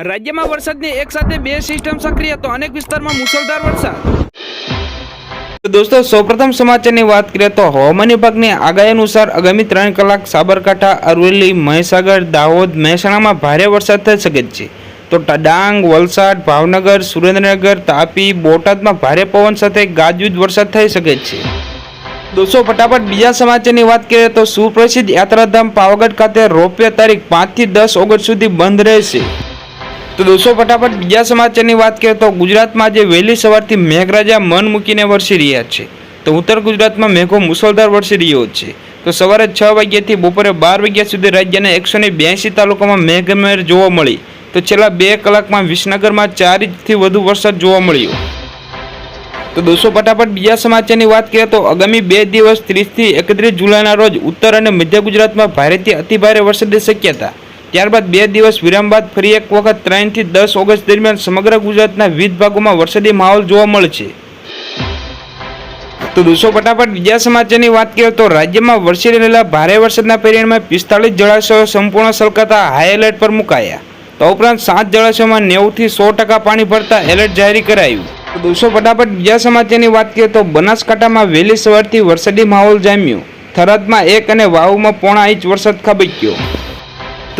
રાજ્યમાં વરસાદની એક સાથે બે સિસ્ટમ સક્રિય, તો અનેક વિસ્તારમાં મુસળધાર વરસાદ. દોસ્તો, સૌપ્રથમ સમાચારની વાત કરીએ તો હવામાન વિભાગની આગાહી અનુસાર આગામી ત્રણ કલાક સાબરકાંઠા, અરવલ્લી, મહીસાગર, દાહોદ મહેસાણામાં ભારે વરસાદ થઈ શકે છે. તો ડાંગ, વલસાડ, ભાવનગર, સુરેન્દ્રનગર, તાપી, બોટાદમાં ભારે પવન સાથે ગાજવીજ વરસાદ થઈ શકે છે. દોસ્તો, ફટાફટ બીજા સમાચારની વાત કરીએ તો સુપ્રસિદ્ધ યાત્રાધામ પાવાગઢ ખાતે રોપવે તારીખ પાંચથી દસ ઓગસ્ટ સુધી બંધ રહેશે. તો દોસ્તો, ફટાફટ બીજા સમાચારની વાત કરીએ તો ગુજરાતમાં આજે વહેલી સવારથી મેઘરાજા મન મૂકીને વરસી રહ્યા છે. તો ઉત્તર ગુજરાતમાં મેઘો મુસળધાર વરસી રહ્યો છે. તો સવારે છ વાગ્યાથી બપોરે બાર વાગ્યા સુધી રાજ્યના એકસો ને બ્યાસી તાલુકામાં મેઘમેર જોવા મળી. તો છેલ્લા બે કલાકમાં વિસનગરમાં ચાર ઇંચથી વધુ વરસાદ જોવા મળ્યો. તો દોસ્તો, ફટાફટ બીજા સમાચારની વાત કરીએ તો આગામી બે દિવસ ત્રીસથી એકત્રીસ જુલાઈના રોજ ઉત્તર અને મધ્ય ગુજરાતમાં ભારેથી અતિભારે વરસાદની શક્યતા. ત્યારબાદ બે દિવસ વિરામ બાદ ફરી એક વખત ત્રણથી દસ ઓગસ્ટ દરમિયાન સમગ્ર ગુજરાતના વિવિધ ભાગોમાં વરસાદી માહોલ જોવા મળશે તો દોસ્તો, ફટાફટ બીજા સમાચારની વાત કરીએ તો રાજ્યમાં વરસી રહેલા ભારે વરસાદના પરિણામે પિસ્તાળીસ જળાશયો સંપૂર્ણ સલકાતા હાઈ એલર્ટ પર મુકાયા. તો ઉપરાંત સાત જળાશયોમાં નેવુંથી સો ટકા પાણી ભરતા એલર્ટ જાહેર કરાયું. તો દોસ્તો, ફટાફટ બીજા સમાચારની વાત કરીએ તો બનાસકાંઠામાં વહેલી સવારથી વરસાદી માહોલ જામ્યો. થરાદમાં એક અને વાવમાં પોણા ઇંચ વરસાદ ખાબક્યો.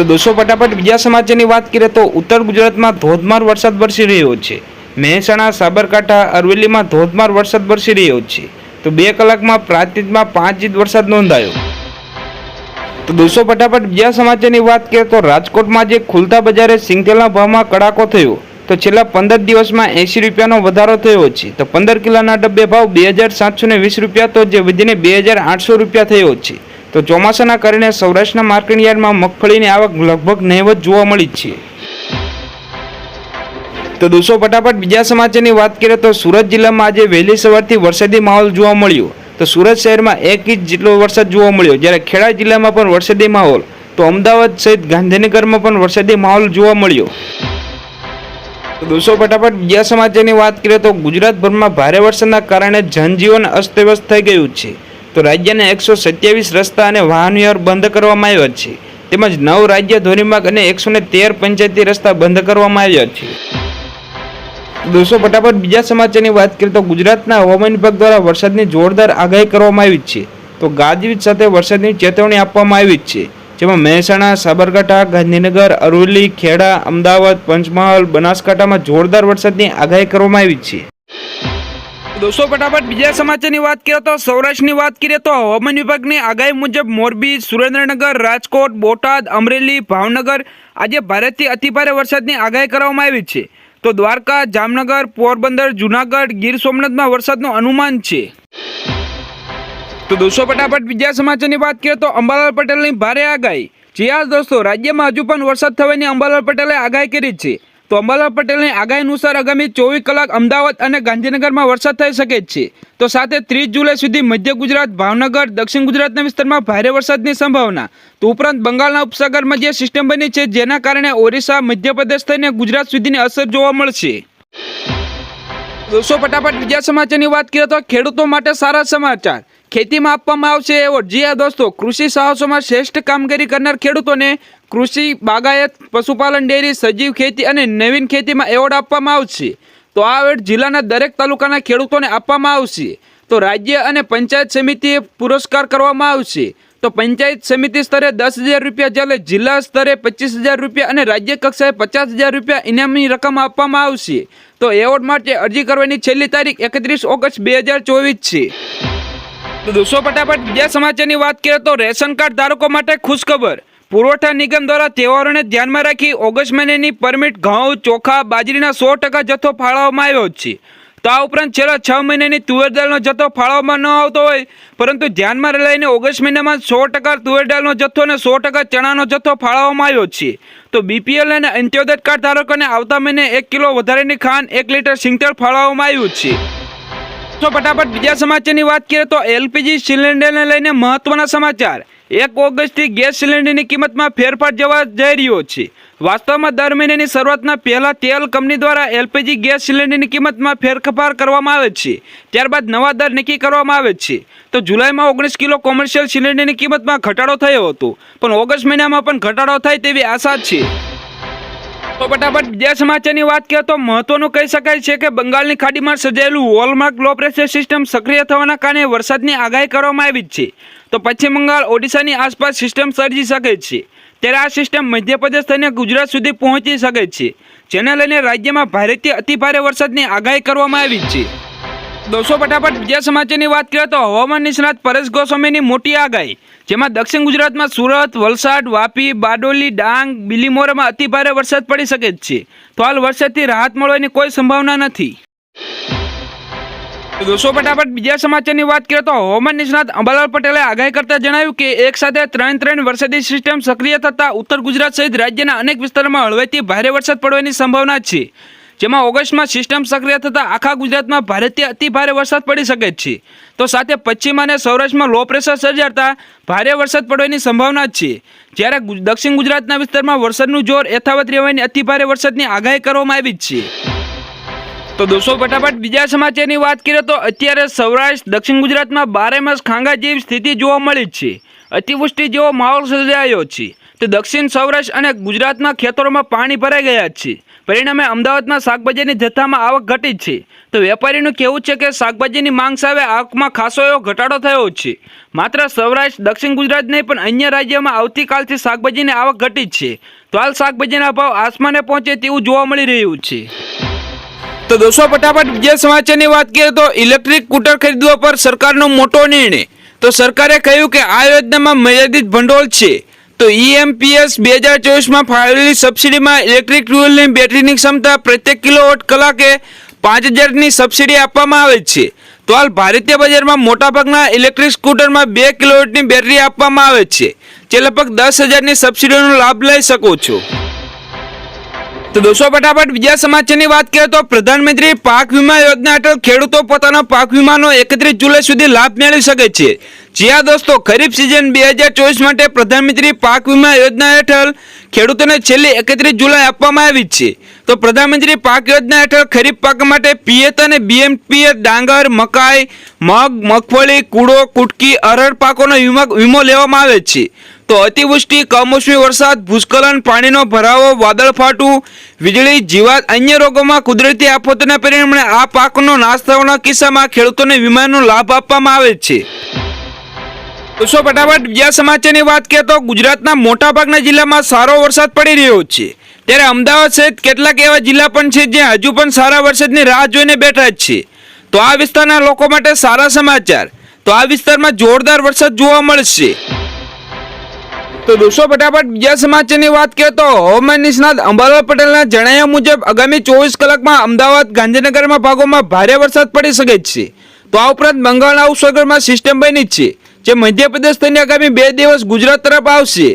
તો દોસ્તો, ફટાફટ બીજા સમાચારની વાત કરીએ તો ઉત્તર ગુજરાતમાં ધોધમાર વરસાદ વરસી રહ્યો છે. મહેસાણા, સાબરકાંઠા, અરવલ્લીમાં ધોધમાર વરસાદ વરસી રહ્યો છે. તો બે કલાકમાં પ્રાંતિજમાં પાંચ ઇંચ વરસાદ નોંધાયો. તો દોસ્તો, ફટાફટ બીજા સમાચારની વાત કરીએ તો રાજકોટમાં જે ખુલતા બજારે સિંગતેલના ભાવમાં કડાકો થયો. તો છેલ્લા પંદર દિવસમાં એંશી રૂપિયાનો વધારો થયો છે. તો પંદર કિલોના ડબ્બે ભાવ બે હજાર સાતસો ને વીસ રૂપિયા, તો જે વધીને બે હજાર આઠસો રૂપિયા થયો છે. તો ચોમાસાના કારણે સૌરાષ્ટ્રના માર્કેટ યાર્ડમાં મગફળીની આવક લગભગ નહીવત જોવા મળી છે. તો દોસ્તો, ફટાફટ બીજા સમાચારની વાત કરીએ તો સુરત જિલ્લામાં આજે વહેલી સવારથી વરસાદી માહોલ જોવા મળ્યો. તો સુરત શહેરમાં એક ઇંચ જેટલો વરસાદ જોવા મળ્યો. જ્યારે ખેડા જિલ્લામાં પણ વરસાદી માહોલ, તો અમદાવાદ સહિત ગાંધીનગરમાં પણ વરસાદી માહોલ જોવા મળ્યો. દોસ્તો, ફટાફટ બીજા સમાચારની વાત કરીએ તો ગુજરાતભરમાં ભારે વરસાદના કારણે જનજીવન અસ્તવ્યસ્ત થઈ ગયું છે. તો રાજ્યના એકસો સત્યાવીસ રસ્તા અને વાહન વ્યવહાર બંધ કરવામાં આવ્યા છે. તેમજ નવ રાજ્ય ધોરીમાર્ગ અને એકસો ને તેર પંચાયતી રસ્તા બંધ કરવામાં આવ્યા છે. દોસ્તો, ફટાફટ બીજા સમાચારની વાત કરીએ તો ગુજરાતના હવામાન વિભાગ દ્વારા વરસાદની જોરદાર આગાહી કરવામાં આવી છે. તો ગાજવીજ સાથે વરસાદની ચેતવણી આપવામાં આવી છે. જેમાં મહેસાણા, સાબરકાંઠા, ગાંધીનગર, અરવલ્લી, ખેડા, અમદાવાદ, પંચમહાલ, બનાસકાંઠામાં જોરદાર વરસાદની આગાહી કરવામાં આવી છે. દોસ્તો, ફટાફટ બીજા સમાચારની વાત કરીએ તો સૌરાષ્ટ્રની વાત કરીએ તો હવામાન વિભાગની આગાહી મુજબ મોરબી, સુરેન્દ્રનગર, રાજકોટ, બોટાદ, અમરેલી, ભાવનગર આજે ભારેથી અતિભારે વરસાદની આગાહી કરવામાં આવી છે. તો દ્વારકા, જામનગર, પોરબંદર, જુનાગઢ, ગીર સોમનાથમાં વરસાદનું અનુમાન છે. તો દોસ્તો, ફટાફટ બીજા સમાચારની વાત કરીએ તો અંબાલાલ પટેલની ભારે આગાહી. જી હા, દોસ્તો, રાજ્યમાં હજુ પણ વરસાદ થવાની અંબાલાલ પટેલે આગાહી કરી છે. તો અંબાલાલ પટેલની આગાહી અનુસાર આગામી ચોવીસ કલાક અમદાવાદ અને ગાંધીનગરમાં વરસાદ થઈ શકે છે. તો સાથે ત્રીસ જુલાઈ સુધી મધ્ય ગુજરાત, ભાવનગર, દક્ષિણ ગુજરાતના વિસ્તારમાં ભારે વરસાદની સંભાવના. તો ઉપરાંત બંગાળના ઉપસાગરમાં જે સિસ્ટમ બની છે, જેના કારણે ઓરિસ્સા, મધ્યપ્રદેશ થઈને ગુજરાત સુધીની અસર જોવા મળશે. દોસ્તો, ફટાફટ બીજા સમાચારની વાત કરીએ તો ખેડૂતો માટે સારા સમાચાર. ખેતીમાં આપવામાં આવશે એવોર્ડ. જી હા, દોસ્તો, કૃષિ સાહસોમાં શ્રેષ્ઠ કામગીરી કરનાર ખેડૂતોને કૃષિ, બાગાયત, પશુપાલન, ડેરી, સજીવ ખેતી અને નવીન ખેતીમાં એવોર્ડ આપવામાં આવશે. તો આ એવોર્ડ જિલ્લાના દરેક તાલુકાના ખેડૂતોને આપવામાં આવશે. તો રાજ્ય અને પંચાયત સમિતિએ પુરસ્કાર કરવામાં આવશે. તો પંચાયત સમિતિ સ્તરે દસ હજાર રૂપિયા, જ્યારે જિલ્લા સ્તરે પચીસ હજાર રૂપિયા અને રાજ્ય કક્ષાએ પચાસ હજાર રૂપિયા ઇનામની રકમ આપવામાં આવશે. તો એવોર્ડ માટે અરજી કરવાની છેલ્લી તારીખ એકત્રીસ ઓગસ્ટ બે હજાર ચોવીસ છે. તો દોસ્તો, ફટાફટ બીજા સમાચારની વાત કરીએ તો રેશન કાર્ડ ધારકો માટે ખુશખબર. પુરવઠા નિગમ દ્વારા તહેવારોને ધ્યાનમાં રાખી ઓગસ્ટ મહિનાની પરમિટ ઘઉં, ચોખા, બાજરીના સો ટકા જથ્થો ફાળવવામાં આવ્યો છે. તો આ ઉપરાંત છેલ્લા છ મહિનાની તુવેર દાળનો જથ્થો ફાળવવામાં ન આવતો હોય, પરંતુ ધ્યાનમાં લઈને ઓગસ્ટ મહિનામાં સો ટકા તુવેર દાળનો જથ્થો અને સો ટકા ચણાનો જથ્થો ફાળવવામાં આવ્યો છે. તો બીપીએલ અને અંત્યોદય કાર્ડ ધારકોને આવતા મહિને એક કિલો વધારેની ખાંડ, એક લીટર સિંગતેલ ફાળવવામાં આવ્યું છે. તો ફટાફટ બીજા સમાચારની વાત કરીએ તો એલપીજી સિલિન્ડરને લઈને મહત્વના સમાચાર. એક ઓગસ્ટથી ગેસ સિલિન્ડરની કિંમતમાં ફેરફાર જવા જઈ રહ્યો છે. વાસ્તવમાં દર મહિનાની શરૂઆતના પહેલા તેલ કંપની દ્વારા એલપીજી ગેસ સિલિન્ડરની કિંમતમાં ફેરફાર કરવામાં આવે છે. ત્યારબાદ નવા દર નક્કી કરવામાં આવે છે. તો જુલાઈમાં ઓગણીસ કિલો કોમર્શિયલ સિલિન્ડરની કિંમતમાં ઘટાડો થયો હતો. પણ ઓગસ્ટ મહિનામાં પણ ઘટાડો થાય તેવી આશા છે. તો ફટાફટ બીજા સમાચારની વાત કરીએ તો મહત્વનું કહી શકાય છે કે બંગાળની ખાડીમાં સર્જાયેલું વોલમાર્ક લો પ્રેશર સિસ્ટમ સક્રિય થવાના કારણે વરસાદની આગાહી કરવામાં આવી છે. તો પશ્ચિમ બંગાળ, ઓડિશાની આસપાસ સિસ્ટમ સર્જી શકે છે. ત્યારે આ સિસ્ટમ મધ્યપ્રદેશ થઈને ગુજરાત સુધી પહોંચી શકે છે. જેને લઈને રાજ્યમાં ભારેથી અતિભારે વરસાદની આગાહી કરવામાં આવી છે. દોસ્તો, ફટાફટ બીજા સમાચારની વાત કરીએ તો હવામાન નિષ્ણાત પરેશ ગોસ્વામીની મોટી આગાહી, જેમાં દક્ષિણ ગુજરાતમાં સુરત, વલસાડ, વાપી, બારડોલી, ડાંગ, બિલીમોરામાં અતિભારે વરસાદ પડી શકે છે. તો હાલ વરસાદથી રાહત મળવાની કોઈ સંભાવના નથી. દોસ્તો, ફટાફટ બીજા સમાચારની વાત કરીએ તો હવામાન નિષ્ણાત અંબાલાલ પટેલે આગાહી કરતા જણાવ્યું કે એક સાથે ત્રણ ત્રણ વરસાદી સિસ્ટમ સક્રિય થતા ઉત્તર ગુજરાત સહિત રાજ્યના અનેક વિસ્તારોમાં હળવેથી ભારે વરસાદ પડવાની સંભાવના છે. જેમાં ઓગસ્ટમાં સિસ્ટમ સક્રિય થતાં આખા ગુજરાતમાં ભારેથી અતિ ભારે વરસાદ પડી શકે છે. તો સાથે પશ્ચિમ અને સૌરાષ્ટ્રમાં લો પ્રેશર સર્જાતા ભારે વરસાદ પડવાની સંભાવના છે. જ્યારે દક્ષિણ ગુજરાતના વિસ્તારમાં વરસાદનું જોર યથાવત રહેવાની અતિ ભારે વરસાદની આગાહી કરવામાં આવી છે. તો દોસ્તો, ફટાફટ બીજા સમાચારની વાત કરીએ તો અત્યારે સૌરાષ્ટ્ર, દક્ષિણ ગુજરાતમાં બારે માસ ખાંગા જેવી સ્થિતિ જોવા મળી છે. અતિવૃષ્ટિ જેવો માહોલ સર્જાયો છે. તો દક્ષિણ સૌરાષ્ટ્ર અને ગુજરાતમાં ખેતરોમાં પાણી ભરાઈ ગયા છે. પરિણામે અમદાવાદમાં શાકભાજીની જથ્થામાં આવક ઘટી છે. તો વેપારીનું કહેવું છે કે શાકભાજીની માંગ સામે આવકમાં ખાસો એવો ઘટાડો થયો છે. માત્ર સૌરાષ્ટ્ર, દક્ષિણ ગુજરાત નહીં, પણ અન્ય રાજ્યોમાં આવતીકાલથી શાકભાજીની આવક ઘટી છે. તો હાલ શાકભાજીના ભાવ આસમાને પહોંચે તેવું જોવા મળી રહ્યું છે. તો દોસ્તો, ફટાફટ બીજા સમાચારની વાત કરીએ તો ઇલેક્ટ્રિક સ્કૂટર ખરીદવા પર સરકારનો મોટો નિર્ણય. તો સરકારે કહ્યું કે આ યોજનામાં મર્યાદિત ભંડોળ છે. તો E ઈએમપીએસ બે હજાર ચોવીસમાં ફાળવેલી સબસિડીમાં ઇલેક્ટ્રિક ટુ બેટરીની ક્ષમતા પ્રત્યેક કિલોવોટ કલાકે પાંચ હજારની સબસિડી આપવામાં આવે છે. તો હાલ ભારતીય બજારમાં મોટાભાગના ઇલેક્ટ્રિક સ્કૂટરમાં બે કિલોવોટની બેટરી આપવામાં આવે છે. જે લગભગ દસ હજારની સબસિડીનો લાભ લઈ શકો છો. તો દોસ્તો ફટાફટ બીજા સમાચારની વાત કરીએ તો પ્રધાનમંત્રી પાક વીમા યોજના હેઠળ ખેડૂતો પોતાના પાક વીમાનો એકત્રીસ જુલાઈ સુધી લાભ મેળવી શકે છે. જ્યાં દોસ્તો, ખરીફ સિઝન બે હજાર ચોવીસ માટે પ્રધાનમંત્રી પાક વીમા યોજના હેઠળ ખેડૂતોને છેલ્લી એકત્રીસ જુલાઈ આપવામાં આવી છે. તો પ્રધાનમંત્રી પાક યોજના હેઠળ ખરીફ પાક માટે પિયત અને બીએમપીએ ડાંગર, મકાઈ, મગ, મગફળી, કૂડો, કુટકી, અરડ પાકોનો વીમા વીમો લેવામાં આવે છે. તો અતિવૃષ્ટિ, કમોસમી વરસાદ, ભૂસ્ખલન, પાણીનો ભરાવો, વાદળ ફાટવું, વીજળી, જીવાત, અન્ય રોગોમાં કુદરતી આફતોના પરિણામે આ પાકનો નાશ થવાના કિસ્સામાં ખેડૂતોને વીમાનો લાભ આપવામાં આવે છે. દોસ્તો ફટાફટ બીજા સમાચારની વાત કરીએ તો ગુજરાતના મોટાભાગના જિલ્લામાં સારો વરસાદ પડી રહ્યો છે. ત્યારે અમદાવાદ સહિત કેટલાક એવા જિલ્લા પણ છે જ્યાં હજુ પણ સારા વરસાદની રાહ જોઈને બેઠા જ છે. તો આ વિસ્તારના લોકો માટે સારા સમાચાર. તો આ વિસ્તારમાં જોરદાર વરસાદ જોવા મળશે. તો દોસ્તો, ફટાફટ બીજા સમાચારની વાત કરીએ તો હવામાન નિષ્ણાત અંબાલાલ પટેલના જણાવ્યા મુજબ, આગામી ચોવીસ કલાકમાં અમદાવાદ ગાંધીનગરમાં ભાગોમાં ભારે વરસાદ પડી શકે છે. તો આ ઉપરાંત બંગાળના ઉપસાગરમાં સિસ્ટમ બની છે, જે મધ્યપ્રદેશ થઈને આગામી બે દિવસ ગુજરાત તરફ આવશે.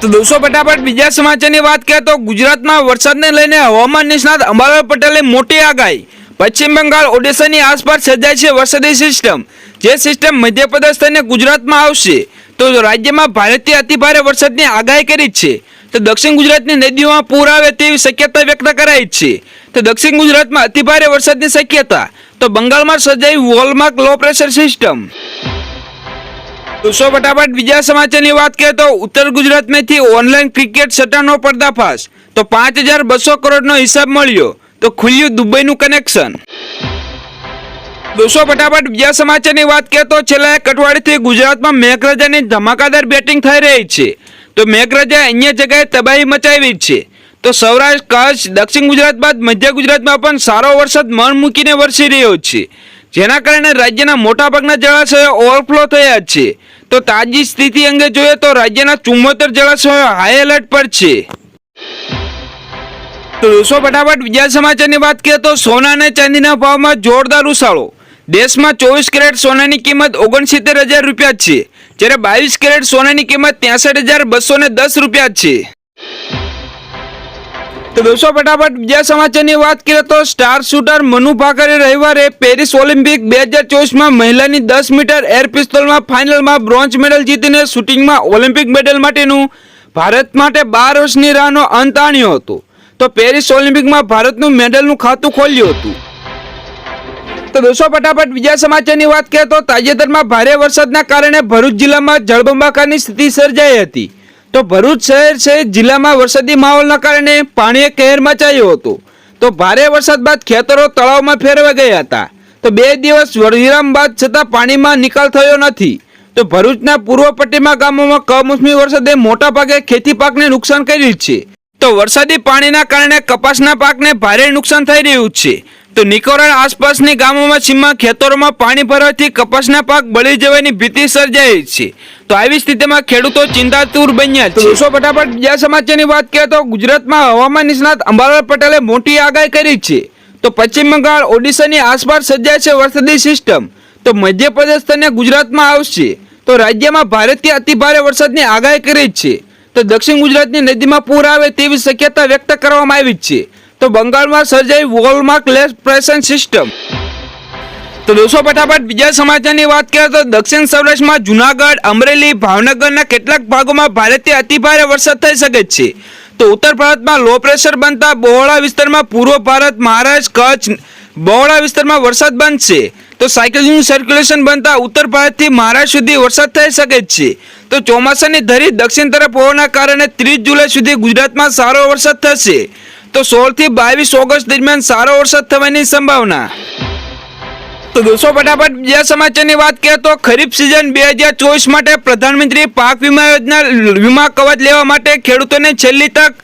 તો દોસ્તો, ફટાફટ બીજા સમાચારની વાત કરીએ તો ગુજરાતમાં વરસાદને લઈને હવામાન નિષ્ણાત અંબાલાલ પટેલે મોટી આગાહી. પશ્ચિમ બંગાળ, ઓડિશાની આસપાસ સર્જાય છે વરસાદી સિસ્ટમ જે સિસ્ટમ મધ્યપ્રદેશ થઈને ગુજરાતમાં આવશે. તો રાજ્યમાં ભારેથી અતિભારે વરસાદની આગાહી કરી છે. તો દક્ષિણ ગુજરાતની નદીઓમાં પૂર આવે તેવી શક્યતા વ્યક્ત કરાઈ છે. તો દક્ષિણ ગુજરાતમાં અતિભારે વરસાદની શક્યતા. તો બંગાળમાં સર્જાઈ વોલમાર્ક લો પ્રેશર સિસ્ટમ. દોસ્તો ફટાફટ બીજા સમાચારની વાત કરીએ તો ઉત્તર ગુજરાતમાંથી ઓનલાઈન ક્રિકેટ સટ્ટાનો પર્દાફાશ. તો પાંચ હજાર બસો કરોડનો હિસાબ મળ્યો. તો ખુલ્યું દુબઈનું કનેક્શન. દોસ્તો, ફટાફટ બીજા સમાચારની વાત કરીએ તો છેલ્લા એક અઠવાડિયાથી ગુજરાતમાં મેઘરાજાની ધમાકાદાર બેટિંગ થઈ રહી છે. તો મેઘરાજા અન્ય જગ્યાએ તબાહી મચાવી છે. તો સૌરાષ્ટ્ર, કચ્છ, દક્ષિણ ગુજરાત બાદ મધ્ય ગુજરાતમાં પણ સારો વરસાદ મન મૂકીને વરસી રહ્યો છે. જેના કારણે રાજ્યના મોટાભાગના જળાશયો ઓવરફ્લો થયા છે. તો તાજી સ્થિતિ અંગે જોઈએ તો રાજ્યના ચુમ્મોતેર જળાશયો હાઈ એલર્ટ પર છે. તો દોસ્તો, ફટાફટ બીજા સમાચારની વાત કરીએ તો સોના અને ચાંદીના ભાવમાં જોરદાર ઉછાળો. દેશમાં ચોવીસ કેરેટ સોનાની કિંમત ઓગણસિત્તેર હજાર રૂપિયા છે. જ્યારે બાવીસ કેરેટ સોનાની કિંમત ત્યાસઠ હજાર બસો ને દસ રૂપિયા છે. તો દોસ્તો, ફટાફટ બીજા સમાચારની વાત કરીએ તો સ્ટાર શૂટર મનુ ભાકરે રવિવારે પેરિસ ઓલિમ્પિક બે હજાર ચોવીસમાં મહિલાની દસ મીટર એર પિસ્તોલમાં ફાઇનલમાં બ્રોન્ઝ મેડલ જીતીને શૂટિંગમાં ઓલિમ્પિક મેડલ માટેનું ભારત માટે બાર વર્ષની રાહનો અંત આણ્યો હતો. તો પેરિસ ઓલિમ્પિકમાં ભારતનું મેડલનું ખાતું ખોલ્યું હતું. તો દોસ્તો, ફટાફટ બીજા સમાચારની વાત કરીએ તો તાજેતરમાં ભારે વરસાદના કારણે ભરૂચ જિલ્લામાં જળબંબાકારની સ્થિતિ સર્જાઈ હતી. તો ભરૂચ શહેર સહિત જિલ્લામાં વરસાદી માહોલના કારણે પાણીએ કહેર મચાયો હતો. તો ભારે વરસાદ બાદ ખેતરો તળાવમાં ફેરવાઈ ગયા હતા. તો બે દિવસ વિરામ બાદ છતાં પાણીમાં નિકાલ થયો નથી. તો ભરૂચના પૂર્વ પટ્ટીમાં ગામોમાં કમોસમી વરસાદે મોટા ભાગે ખેતી પાકને નુકસાન કર્યું છે. તો વરસાદી પાણીના કારણે કપાસના પાકને ભારે નુકસાન થઈ રહ્યું છે. તો નિકોરણ આસપાસની ગામોમાં સીમા ખેતરોમાં પાણી ભરવાથી કપાસના પાક બળી જવાની ભીતિ સર્જાઈ છે. તો આવી સ્થિતિમાં ખેડૂતો ચિંતાતુર બન્યા છે. દોસ્તો ફટાફટ બીજા સમાચારની વાત કરીએ તો ગુજરાતમાં હવામાન નિષ્ણાત અંબાલાલ પટેલે મોટી આગાહી કરી છે. તો પશ્ચિમ બંગાળ, ઓડિશાની આસપાસ સર્જાય છે વરસાદી સિસ્ટમ. તો મધ્યપ્રદેશ અને ગુજરાતમાં આવશે. તો રાજ્યમાં ભારેથી અતિભારે વરસાદની આગાહી કરી છે. તો દક્ષિણ ગુજરાતની નદીમાં પૂર આવે તેવી શક્યતા વ્યક્ત કરવામાં આવી છે. તો બંગાળમાં સર્જાઈ વોલમાર્ક લેસ પ્રેશન સિસ્ટમ. તો દોસ્તો, ફટાફટ બીજા સમાચારની વાત કરીએ તો દક્ષિણ સૌરાષ્ટ્રમાં જુનાગઢ, અમરેલી, ભાવનગરના કેટલાક ભાગોમાં ભારેથી અતિભારે વરસાદ થઈ શકે છે. તો ઉત્તર ભારતમાં લો પ્રેશર બનતા બહોળા વિસ્તારમાં પૂર્વ ભારત, મહારાષ્ટ્ર, કચ્છ બહોળા વિસ્તારમાં વરસાદ બનશે. તો સાયકલિંગ સર્ક્યુલેશન બનતા ઉત્તર ભારતથી મહારાષ્ટ્ર સુધી વરસાદ થઈ શકે છે. તો ચોમાસાની ધરી દક્ષિણ તરફ હોવાના કારણે ત્રીસ જુલાઈ સુધી ગુજરાતમાં સારો વરસાદ થશે. તો સોળથી બાવીસ ઓગસ્ટ દરમિયાન સારો વરસાદ થવાની સંભાવના. તો દોસ્તો, ફટાફટ બીજા સમાચારની વાત કરીએ તો ખરીફ સિઝન બે હજાર ચોવીસ માટે પ્રધાનમંત્રી પાક વીમા યોજના વીમા કવચ લેવા માટે ખેડૂતોને છેલ્લી તક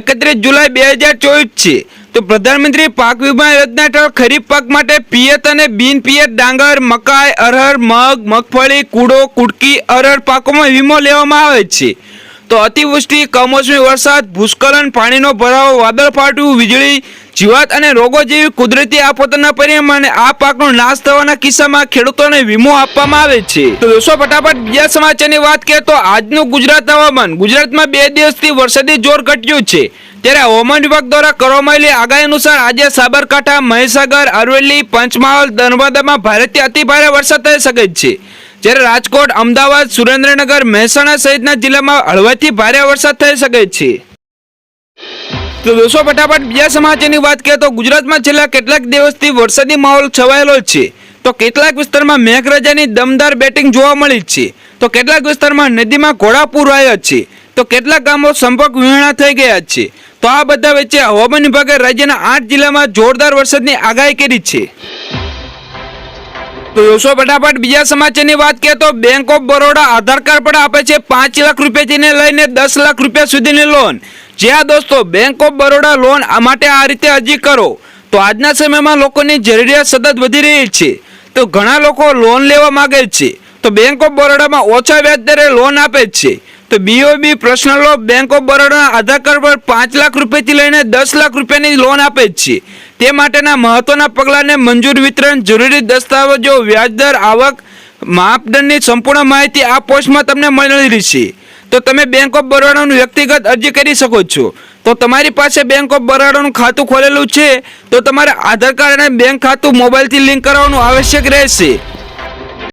એકત્રીસ જુલાઈ બે હજાર ચોવીસ છે. તો પ્રધાનમંત્રી પાક વીમા યોજના હેઠળ ખરીફ પાક માટે પિયત અને બિન પિયત ડાંગર, મકાઈ, અરહર, મગ, મગફળી, કૂડો, કુડકી, અરહર પાકોમાં વીમો લેવામાં આવે છે. તો અતિવૃષ્ટિ, કમોસમી વરસાદ, ભૂસ્ખલન, પાણીનો ભરાવો વાદળ ફાટવું વીજળી, જીવાત અને રોગો જેવી કુદરતી આફતોના પરિણામે આ પાકનો નાશ થવાના કિસ્સામાં ખેડૂતોને વીમો આપવામાં આવે છે. તો દોસ્તો, ફટાફટ બીજા સમાચારની વાત કરીએ તો આજનું ગુજરાત હવામાન. ગુજરાતમાં બે દિવસથી વરસાદી જોર ઘટ્યું છે. ત્યારે હવામાન વિભાગ દ્વારા કરવામાં આવેલી આગાહી અનુસાર આજે સાબરકાંઠા, મહીસાગર, અરવલ્લી, પંચમહાલ, નર્મદામાં ભારેથી અતિભારે વરસાદ થઈ શકે છે. જ્યારે રાજકોટ, અમદાવાદ, સુરેન્દ્રનગર, મહેસાણા સહિતના જિલ્લામાં હળવાથી ભારે વરસાદ થઈ શકે છે. તો દોસ્તો, ફટાફટ બીજા સમાચારની વાત કરીએ તો ગુજરાતમાં છેલ્લા કેટલાક દિવસથી વરસાદી માહોલ છવાયેલો છે. તો કેટલાક વિસ્તારમાં મેઘરાજાની દમદાર બેટિંગ જોવા મળી છે. તો કેટલાક વિસ્તારમાં નદીમાં ઘોડાપૂર આવ્યા છે. તો કેટલાક ગામો સંપર્ક વિહોણા થઈ ગયા છે. તો આ બધા વચ્ચે હવામાન વિભાગે રાજ્યના આઠ જિલ્લામાં જોરદાર વરસાદની આગાહી કરી છે. તો દોસ્તો ફટાફટ બીજા સમાચારની વાત કરીએ તો bank of Baroda Aadhaar card પણ આપે છે. પાંચ લાખ રૂપિયાથી લઈને દસ લાખ રૂપિયા સુધીની લોન જ્યાં દોસ્તો બેંક ઓફ બરોડા લોન આ માટે આ રીતે અરજી કરો. તો આજના સમયમાં લોકોની જરૂરિયાત સતત વધી રહી છે. તો ઘણા લોકો લોન લેવા માગે છે. તો બેંક ઓફ બરોડામાં ઓછા વ્યાજ દરે લોન આપે છે. તો BOB personal loan bank of બરોડાના Aadhaar card પર પાંચ લાખ રૂપિયાથી લઈને દસ લાખ રૂપિયાની લોન આપે છે. તે માટેના મહત્વના પગલાંને મંજૂર વિતરણ, જરૂરી દસ્તાવેજો, વ્યાજદર, આવક, માપદંડની સંપૂર્ણ માહિતી આ પોસ્ટમાં તમને મળેલી રહેશે તો તમે બેંક ઓફ બરોડાનું વ્યક્તિગત અરજી કરી શકો છો. તો તમારી પાસે બેંક ઓફ બરોડાનું ખાતું ખોલેલું છે, તો તમારે આધાર કાર્ડ અને બેંક ખાતું મોબાઈલથી લિંક કરાવવાનું આવશ્યક રહેશે.